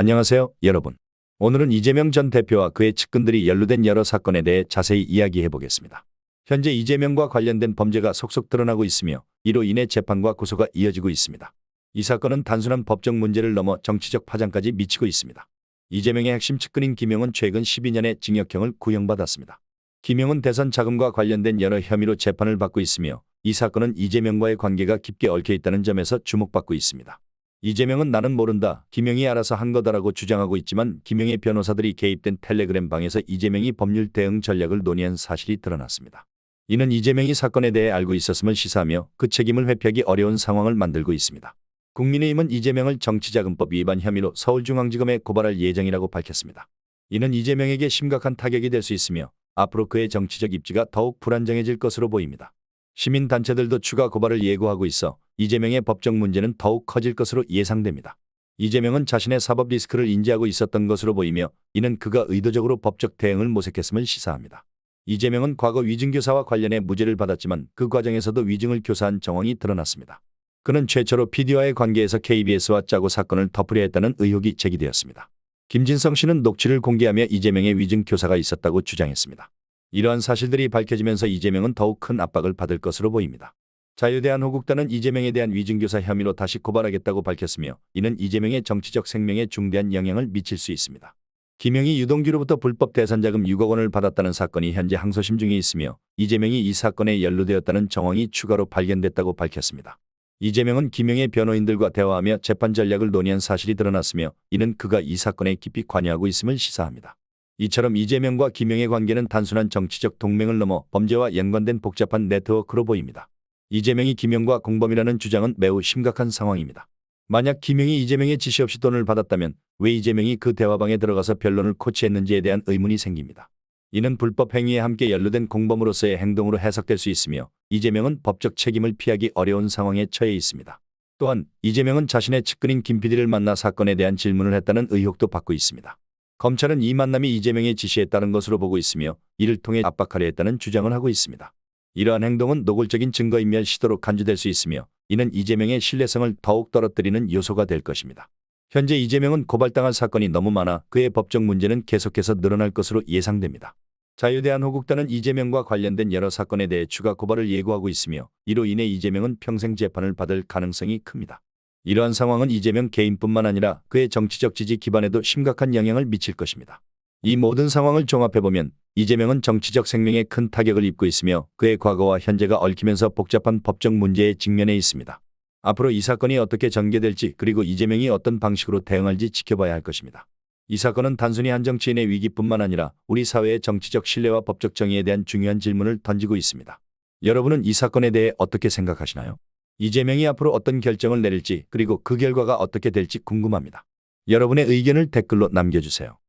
안녕하세요, 여러분. 오늘은 이재명 전 대표와 그의 측근들이 연루된 여러 사건에 대해 자세히 이야기해 보겠습니다. 현재 이재명과 관련된 범죄가 속속 드러나고 있으며 이로 인해 재판과 고소가 이어지고 있습니다. 이 사건은 단순한 법적 문제를 넘어 정치적 파장까지 미치고 있습니다. 이재명의 핵심 측근인 김용은 최근 12년의 징역형을 구형받았습니다. 김용은 대선 자금과 관련된 여러 혐의로 재판을 받고 있으며 이 사건은 이재명과의 관계가 깊게 얽혀 있다는 점에서 주목받고 있습니다. 이재명은 나는 모른다. 김영이 알아서 한 거다라고 주장하고 있지만 김영의 변호사들이 개입된 텔레그램 방에서 이재명이 법률 대응 전략을 논의한 사실이 드러났습니다. 이는 이재명이 사건에 대해 알고 있었음을 시사하며 그 책임을 회피하기 어려운 상황을 만들고 있습니다. 국민의힘은 이재명을 정치자금법 위반 혐의로 서울중앙지검에 고발할 예정이라고 밝혔습니다. 이는 이재명에게 심각한 타격이 될 수 있으며 앞으로 그의 정치적 입지가 더욱 불안정해질 것으로 보입니다. 시민단체들도 추가 고발을 예고하고 있어 이재명의 법적 문제는 더욱 커질 것으로 예상됩니다. 이재명은 자신의 사법 리스크를 인지하고 있었던 것으로 보이며 이는 그가 의도적으로 법적 대응을 모색했음을 시사합니다. 이재명은 과거 위증교사와 관련해 무죄를 받았지만 그 과정에서도 위증을 교사한 정황이 드러났습니다. 그는 최초로 PD와의 관계에서 KBS와 짜고 사건을 덮으려 했다는 의혹이 제기되었습니다. 김진성 씨는 녹취를 공개하며 이재명의 위증 교사가 있었다고 주장했습니다. 이러한 사실들이 밝혀지면서 이재명은 더욱 큰 압박을 받을 것으로 보입니다. 자유대한호국단은 이재명에 대한 위증교사 혐의로 다시 고발하겠다고 밝혔으며 이는 이재명의 정치적 생명에 중대한 영향을 미칠 수 있습니다. 김영희 유동규로부터 불법 대선자금 6억 원을 받았다는 사건이 현재 항소심 중에 있으며 이재명이 이 사건에 연루되었다는 정황이 추가로 발견됐다고 밝혔습니다. 이재명은 김영의 변호인들과 대화하며 재판 전략을 논의한 사실이 드러났으며 이는 그가 이 사건에 깊이 관여하고 있음을 시사합니다. 이처럼 이재명과 김영의 관계는 단순한 정치적 동맹을 넘어 범죄와 연관된 복잡한 네트워크로 보입니다. 이재명이 김영과 공범이라는 주장은 매우 심각한 상황입니다. 만약 김영이 이재명의 지시 없이 돈을 받았다면 왜 이재명이 그 대화방에 들어가서 변론을 코치했는지에 대한 의문이 생깁니다. 이는 불법 행위에 함께 연루된 공범으로서의 행동으로 해석될 수 있으며 이재명은 법적 책임을 피하기 어려운 상황에 처해 있습니다. 또한 이재명은 자신의 측근인 김 PD를 만나 사건에 대한 질문을 했다는 의혹도 받고 있습니다. 검찰은 이 만남이 이재명의 지시에 따른 것으로 보고 있으며 이를 통해 압박하려 했다는 주장을 하고 있습니다. 이러한 행동은 노골적인 증거인멸 시도로 간주될 수 있으며 이는 이재명의 신뢰성을 더욱 떨어뜨리는 요소가 될 것입니다. 현재 이재명은 고발당할 사건이 너무 많아 그의 법적 문제는 계속해서 늘어날 것으로 예상됩니다. 자유대한 호국단은 이재명과 관련된 여러 사건에 대해 추가 고발을 예고하고 있으며 이로 인해 이재명은 평생 재판을 받을 가능성이 큽니다. 이러한 상황은 이재명 개인뿐만 아니라 그의 정치적 지지 기반에도 심각한 영향을 미칠 것입니다. 이 모든 상황을 종합해보면 이재명은 정치적 생명에 큰 타격을 입고 있으며 그의 과거와 현재가 얽히면서 복잡한 법적 문제에 직면해 있습니다. 앞으로 이 사건이 어떻게 전개될지 그리고 이재명이 어떤 방식으로 대응할지 지켜봐야 할 것입니다. 이 사건은 단순히 한 정치인의 위기뿐만 아니라 우리 사회의 정치적 신뢰와 법적 정의에 대한 중요한 질문을 던지고 있습니다. 여러분은 이 사건에 대해 어떻게 생각하시나요? 이재명이 앞으로 어떤 결정을 내릴지 그리고 그 결과가 어떻게 될지 궁금합니다. 여러분의 의견을 댓글로 남겨주세요.